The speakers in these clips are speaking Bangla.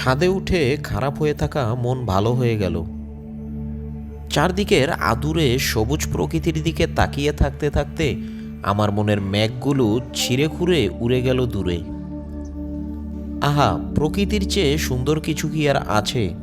ছাদে উঠে খারাপ হয়ে থাকা মন ভালো হয়ে গেল। চারদিকের আদুরে সবুজ প্রকৃতির দিকে তাকিয়ে থাকতে থাকতে আমার মনের মেঘগুলো ছিঁড়ে খুঁড়ে উড়ে গেল দূরে। আহা, প্রকৃতির চেয়ে সুন্দর কিছু কি আর আছে?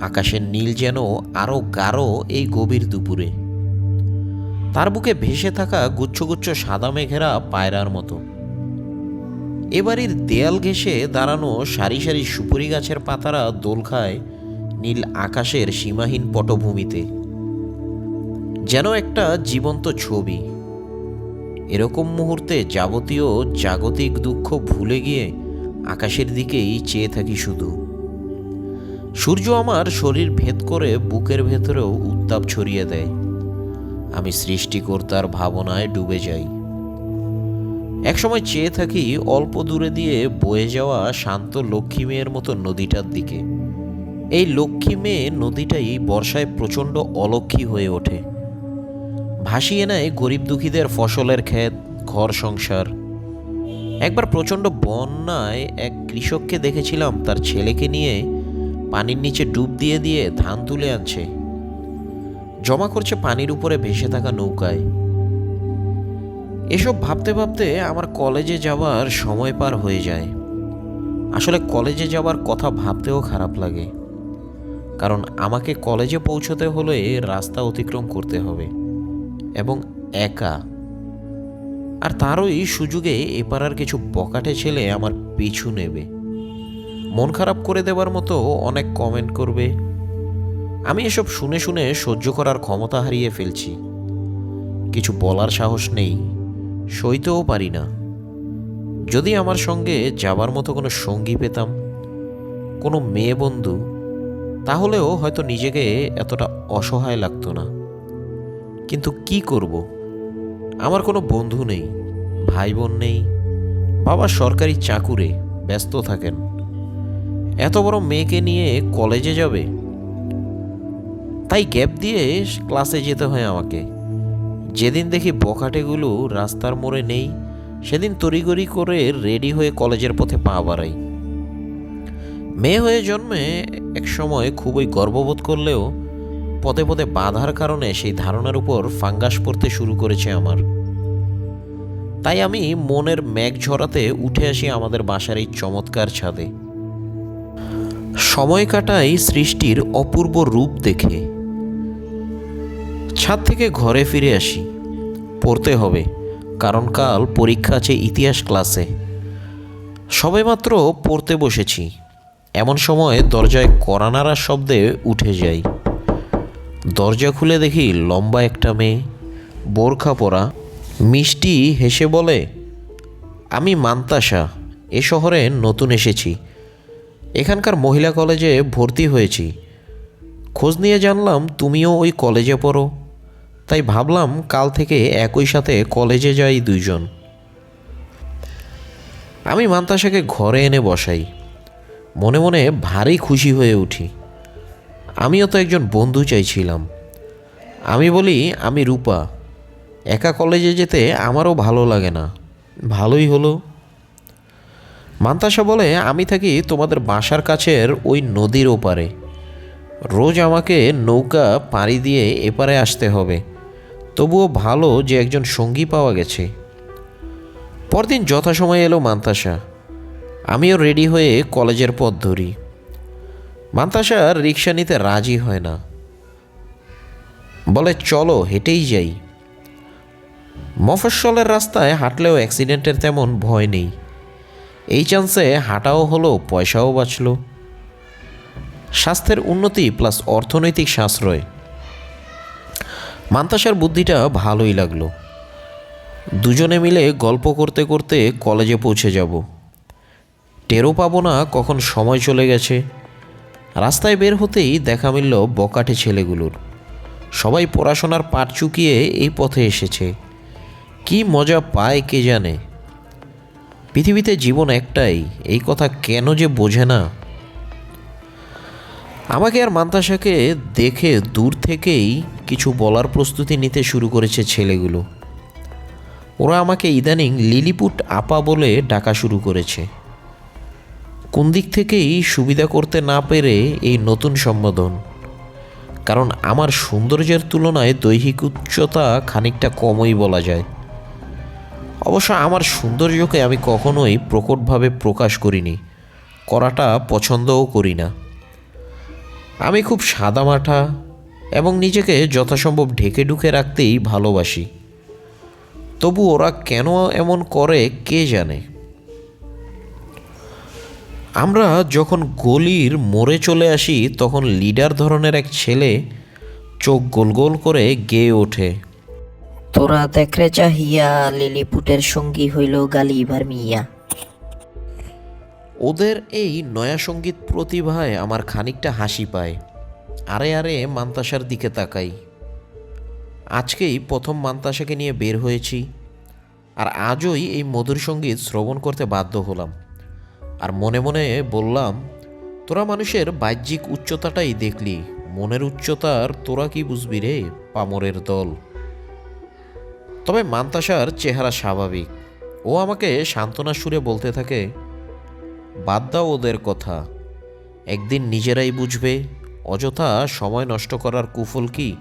আকাশের নীল যেন আরও গাঢ় এই গভীর দুপুরে। তার বুকে ভেসে থাকা গুচ্ছগুচ্ছ সাদা মেঘেরা পায়রার মতো। এবাড়ির দেয়াল ঘেঁষে দাঁড়ানো সারি সারি সুপুরি গাছের পাতারা দোল খায় নীল আকাশের সীমাহীন পটভূমিতে। যেন একটা জীবন্ত ছবি। এরকম মুহূর্তে যাবতীয় জাগতিক দুঃখ ভুলে গিয়ে আকাশের দিকেই চেয়ে থাকি শুধু। সূর্য আমার শরীর ভেদ করে বুকের ভেতরেও উত্তাপ ছড়িয়ে দেয়। আমি সৃষ্টিকর্তার ভাবনায় ডুবে যাই। একসময় চেয়ে থাকি অল্প দূরে দিয়ে বয়ে যাওয়া শান্ত লক্ষ্মী মেয়ের মতো নদীটার দিকে। এই লক্ষ্মী মেয়ে নদীটাই বর্ষায় প্রচণ্ড অলক্ষী হয়ে ওঠে। ভাসিয়ে নেয় গরিব দুঃখীদের ফসলের ক্ষেত, ঘর সংসার। একবার প্রচণ্ড বন্যায় এক কৃষককে দেখেছিলাম তার ছেলেকে নিয়ে পানির নিচে ডুব দিয়ে দিয়ে ধান তুলে আনছে। জমা করছে পানির উপরে ভেসে থাকা নৌকায়। এসব ভাবতে ভাবতে আমার কলেজে যাওয়ার সময় পার হয়ে যায়। আসলে কলেজে যাওয়ার কথা ভাবতেও খারাপ লাগে। কারণ আমাকে কলেজে পৌঁছতে হলে রাস্তা অতিক্রম করতে হবে এবং একা। আর তারই সুযোগে এপাড়ার কিছু বকাটে ছেলে আমার পিছু নেবে। মন খারাপ করে দেওয়ার মতো অনেক কমেন্ট করবে। আমি এসব শুনে শুনে সহ্য করার ক্ষমতা হারিয়ে ফেলছি। কিছু বলার সাহস নেই। সইতেও পারি না। যদি আমার সঙ্গে যাবার মতো কোনো সঙ্গী পেতাম, কোনো মেয়ে বন্ধু, তাহলেও হয়তো নিজেকে এতটা অসহায় লাগতো না। কিন্তু কি করব? আমার কোনো বন্ধু নেই ভাই বোন নেই, বাবা সরকারি চাকুরে ব্যস্ত থাকেন। এত বড় মেয়েকে নিয়ে কলেজে যাবে? তাই গ্যাপ দিয়ে ক্লাসে যেতে হয় আমাকে। যেদিন দেখি বখাটেগুলো রাস্তার মোড়ে নেই, সেদিন তড়িগড়ি করে রেডি হয়ে কলেজের পথে পা বাড়াই। মেয়ে হয়ে জন্মে এক সময় খুবই গর্ববোধ করলেও পদে পদে বাধার কারণে সেই ধারণার উপর ফাঙ্গাস পড়তে শুরু করেছে আমার। তাই আমি মনের মেঘ ঝরাতে উঠে আসি আমাদের বাসার এই চমৎকার ছাদে। সময় কাটাই সৃষ্টির অপূর্ব রূপ দেখে। ছাদ থেকে ঘরে ফিরে আসি। পড়তে হবে, কারণ কাল পরীক্ষা আছে ইতিহাস ক্লাসে। সবেমাত্র পড়তে বসেছি। এমন সময় দরজায় করানারা শব্দে উঠে যাই। দরজা খুলে দেখি লম্বা একটা মেয়ে, বোরখা পরা, মিষ্টি হেসে বলে, আমি মান্তাসা, এ শহরে নতুন এসেছি। এখানকার মহিলা কলেজে ভর্তি হয়েছি। খোঁজ নিয়ে জানলাম তুমিও ওই কলেজে পড়ো। তাই ভাবলাম কাল থেকে একই সাথে কলেজে যাই দুইজন। আমি মান্তাসাকে ঘরে এনে বসাই। মনে মনে ভারী খুশি হয়ে উঠি। আমিও তো একজন বন্ধু চাইছিলাম। আমি বলি, আমি রূপা। একা কলেজে যেতে আমারও ভালো লাগে না। ভালোই হলো। মান্তাসা বলে, আমি থাকি তোমাদের বাসার কাছের ওই নদীর ওপারে। রোজ আমাকে নৌকা পাড়ি দিয়ে এপারে আসতে হবে। তবুও ভালো যে একজন সঙ্গী পাওয়া গেছে। পরদিন যথাসময়ে এলো মান্তাসা। আমিও রেডি হয়ে কলেজের পথ ধরি। মান্তাসা রিক্সা নিতে রাজি হয় না। বলে, চলো, হেঁটেই যাই। মফস্বলের রাস্তায় হাঁটলেও অ্যাক্সিডেন্টের তেমন ভয় নেই। এই চান্সে হাঁটাও হলো, পয়সাও বাঁচলো। স্বাস্থ্যের উন্নতি প্লাস অর্থনৈতিক সাশ্রয়। মান্তাসার বুদ্ধিটা ভালোই লাগল। দুজনে মিলে গল্প করতে করতে কলেজে পৌঁছে যাব। টেরও পাবো না কখন সময় চলে গেছে। রাস্তায় বের হতেই দেখা মিলল বকাটে ছেলেগুলোর। সবাই পড়াশোনার পাট চুকিয়ে এই পথে এসেছে। কি মজা পায় কে জানে? পৃথিবীতে জীবন একটাই, এই কথা কেন যে বোঝে না? আমাকে আর মান্তাসাকে দেখে দূর থেকেই কিছু বলার প্রস্তুতি নিতে শুরু করেছে ছেলেগুলো। ওরা আমাকে ইদানিং লিলিপুট আপা বলে ডাকা শুরু করেছে। কোন দিক থেকেই সুবিধা করতে না পেরে এই নতুন সম্বোধন। কারণ আমার সৌন্দর্যের তুলনায় দৈহিক উচ্চতা খানিকটা কমই বলা যায়। অবশ্য আমার সৌন্দর্যকে আমি কখনোই প্রকটভাবে প্রকাশ করিনি, করাটা পছন্দও করি না। আমি খুব সাদামাঠা এবং নিজেকে যথাসম্ভব ঢেকে ঢুকে রাখতেই ভালোবাসি। তবু ওরা কেন এমন করে কে জানে? আমরা যখন গলির মোড়ে চলে আসি তখন লিডার ধরনের এক ছেলে চোখ গোল গোল করে গেয়ে ওঠে। তোরা দেখরে চাহিয়া লিলিপুটের সঙ্গী হইল গালিবার মিয়া। ওদের এই নয়া সংগীত প্রতিভায় আমার খানিকটা হাসি পায়। আরে আরে, মান্তাসার দিকে তাকাই। আজকেই প্রথম মান্তাসাকে নিয়ে বের হয়েছি আর আজই এই মধুর সংগীত শ্রবণ করতে বাধ্য হলাম। আর মনে মনে বললাম, তোরা মানুষের বাহ্যিক উচ্চতাটাই দেখলি। মনের উচ্চতার তোরা কি বুঝবি রে, পামরের দল? তবে মান্তাসার চেহারা স্বাভাবিক। ও আমাকে সান্ত্বনা সুরে বলতে থাকে, বাদ দাও ওদের কথা। একদিন নিজেরাই বুঝবে অযথা সময় নষ্ট করার কুফল কি?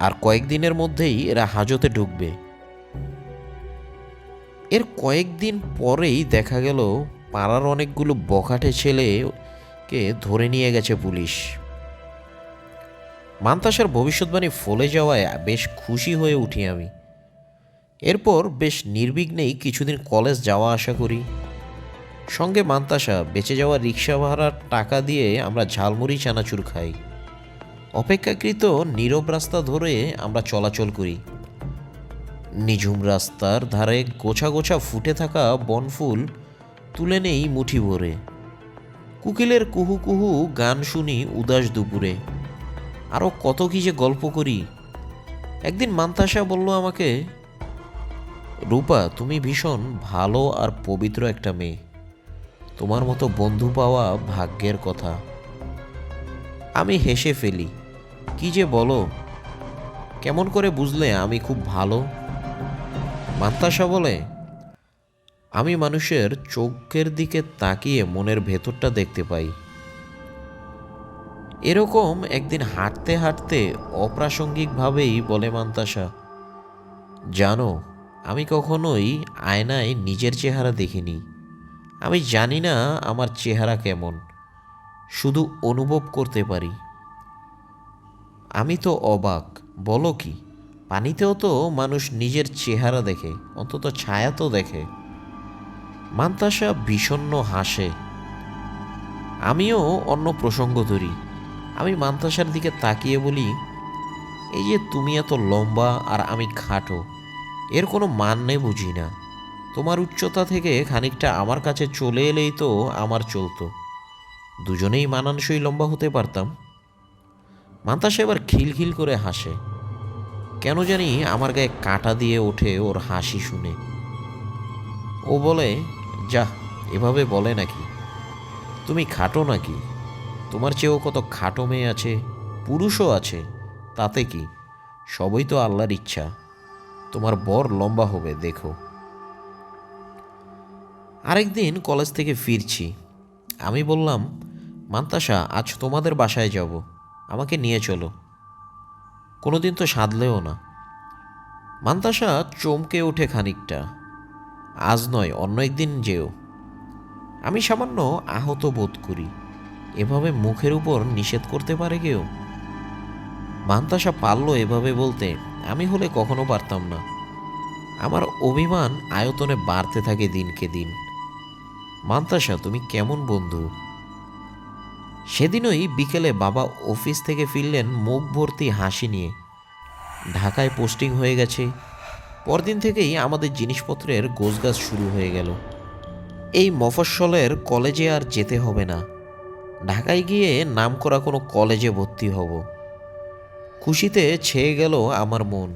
আর কয়েকদিনের মধ্যেই এরা হাজতে ঢুকবে। এর কয়েকদিন পরেই দেখা গেল, পাড়ার অনেকগুলো বখাটে ছেলেকে ধরে নিয়ে গেছে পুলিশ। মান্তাসার ভবিষ্যৎবাণী ফলে যাওয়ায় বেশ খুশি হয়ে উঠি আমি। এরপর বেশ নির্বিঘ্নেই কিছুদিন কলেজ যাওয়া আসা করি। সঙ্গে মান্তাসা বেঁচে যাওয়া রিক্সা ভাড়ার টাকা দিয়ে আমরা ঝালমুড়ি, চানাচুর খাই। অপেক্ষাকৃত নীরব রাস্তা ধরে আমরা চলাচল করি। নিঝুম রাস্তার ধারে গোছা গোছা ফুটে থাকা বনফুল তুলে নেই মুঠি ভরে। কুকিলের কুহু কুহু গান শুনি উদাস দুপুরে। আরও কত কি যে গল্প করি। একদিন মান্তাসা বলল আমাকে, রূপা, তুমি ভীষণ ভালো আর পবিত্র একটা মেয়ে। তোমার মতো বন্ধু পাওয়া ভাগ্যের কথা। আমি হেসে ফেলি, কি যে বলো? কেমন করে বুঝলে আমি খুব ভালো? মান্তাসা বলে, আমি মানুষের চোখের দিকে তাকিয়ে মনের ভেতরটা দেখতে পাই। এরকম একদিন হাঁটতে হাঁটতে অপ্রাসঙ্গিকভাবেই বলে মান্তাসা, জানো, আমি কখনোই আয়নায় নিজের চেহারা দেখিনি। আমি জানি না আমার চেহারা কেমন, শুধু অনুভব করতে পারি। আমি তো অবাক, বলো কি? পানিতেও তো মানুষ নিজের চেহারা দেখে, অন্তত ছায়া তো দেখে। মান্তাসা বিষণ্ণ হাসে। আমিও অন্য প্রসঙ্গ ধরি। আমি মান্তাসার দিকে তাকিয়ে বলি, এই যে তুমি এত লম্বা আর আমি খাটো, এর কোনো মান নেই বুঝি না। তোমার উচ্চতা থেকে খানিকটা আমার কাছে চলে এলেই তো আমার চলতো। দুজনেই মানানসই লম্বা হতে পারতাম। মান্তাসা এবার খিলখিল করে হাসে। কেন জানি আমার গায়ে কাঁটা দিয়ে ওঠে ওর হাসি শুনে। ও বলে যা এভাবে বলে নাকি। তুমি খাটো নাকি? তোমার চেয়েও কত খাটো মেয়ে আছে, পুরুষও আছে, তাতে কি? সবই তো আল্লাহর ইচ্ছা। তোমার বর লম্বা হবে, দেখো। আরেকদিন কলেজ থেকে ফিরছি। আমি বললাম, মান্তাসা, আজ তোমাদের বাসায় যাব। আমাকে নিয়ে চলো। কোনোদিন তো সাধলেও না। মান্তাসা চমকে ওঠে খানিকটা। আজ নয়, অন্য একদিন যেও। আমি সামান্য আহত বোধ করি। এভাবে মুখের উপর নিষেধ করতে পারে কেউ? মান্তাসা পারল এভাবে বলতে, আমি হলে কখনো পারতাম না। আমার অভিমান আয়তনে বাড়তে থাকে দিনকে দিন। মান্তাসা, তুমি কেমন বন্ধু? সেদিনই বিকেলে বাবা অফিস থেকে ফিরলেন মুখ ভর্তি হাসি নিয়ে। ঢাকায় পোস্টিং হয়ে গেছে। পরদিন থেকেই আমাদের জিনিসপত্রের গোছগাছ শুরু হয়ে গেল। এই মফস্বলের কলেজে আর যেতে হবে না। ঢাকায় গিয়ে নাম করা কোনো কলেজে ভর্তি হব। খুশিতে ছেয়ে গেল আমার মন।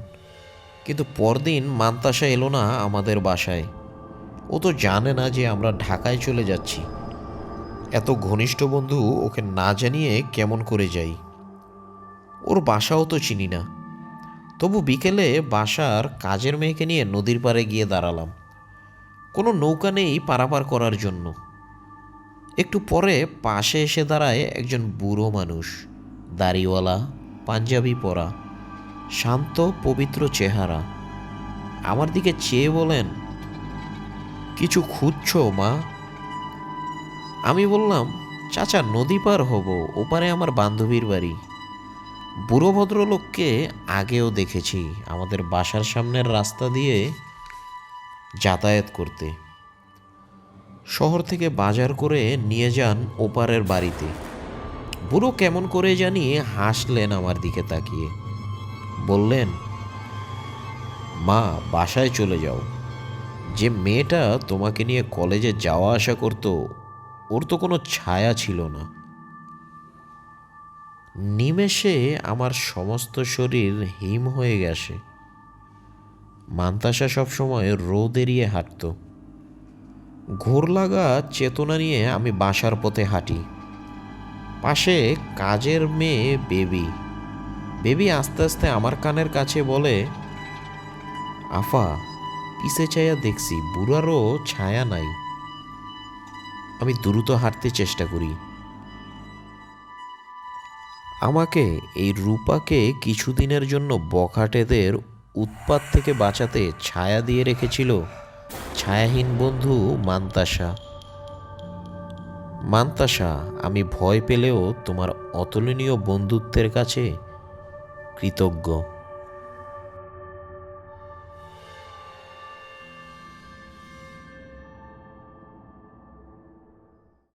কিন্তু পরদিন মান্তাসা এলো না আমাদের বাসায়। ও তো জানে না যে আমরা ঢাকায় চলে যাচ্ছি। এত ঘনিষ্ঠ বন্ধু ওকে না জানিয়ে কেমন করে যাই? ওর বাসাও তো চিনি না। তবু বিকেলে বাসার কাজের মেয়েকে নিয়ে নদীর পাড়ে গিয়ে দাঁড়ালাম। কোনো নৌকা নেই পারাপার করার জন্য। একটু পরে পাশে এসে দাঁড়ায় একজন বুড়ো মানুষ। দাড়িওয়ালা, পাঞ্জাবি পরা, শান্ত, পবিত্র চেহারা। আমার দিকে চেয়ে বলেন কিছু খুঁজছো, মা? আমি বললাম, চাচা, নদী পার হব, ওপারে আমার বান্ধবীর বাড়ি। বুড়ো ভদ্রলোককে আগেও দেখেছি আমাদের বাসার সামনের রাস্তা দিয়ে যাতায়াত করতে। শহর থেকে বাজার করে নিয়ে যান ওপারের বাড়িতে। বুড়ো কেমন করে জানি হাসলেন আমার দিকে তাকিয়ে। বললেন, মা, বাসায় চলে যাও। যে মেয়েটা তোমাকে নিয়ে কলেজে যাওয়া আসা করতো, ওর তো কোনো ছায়া ছিল না। নিমেষে আমার সমস্ত শরীর হিম হয়ে গেছে। মান্তাসা সবসময় রোদ এড়িয়ে হাঁটত। ঘোর লাগা চেতনা নিয়ে আমি বাসার পথে হাঁটি। পাশে কাজের মেয়ে বেবি। বেবি আস্তে আস্তে আমার কানের কাছে বলে, আফা পিছে চাইয়া দেখছি, বুড়ারও ছায়া নাই। আমি দ্রুত হাঁটতে চেষ্টা করি। আমাকে এই রূপাকে কিছুদিনের জন্য বখাটেদের উৎপাত থেকে বাঁচাতে ছায়া দিয়ে রেখেছিল ছায়াহীন বন্ধু মান্তাসা। মান্তাসা, আমি ভয় পেলেও তোমার অতুলনীয় বন্ধুত্বের কাছে কৃতজ্ঞ।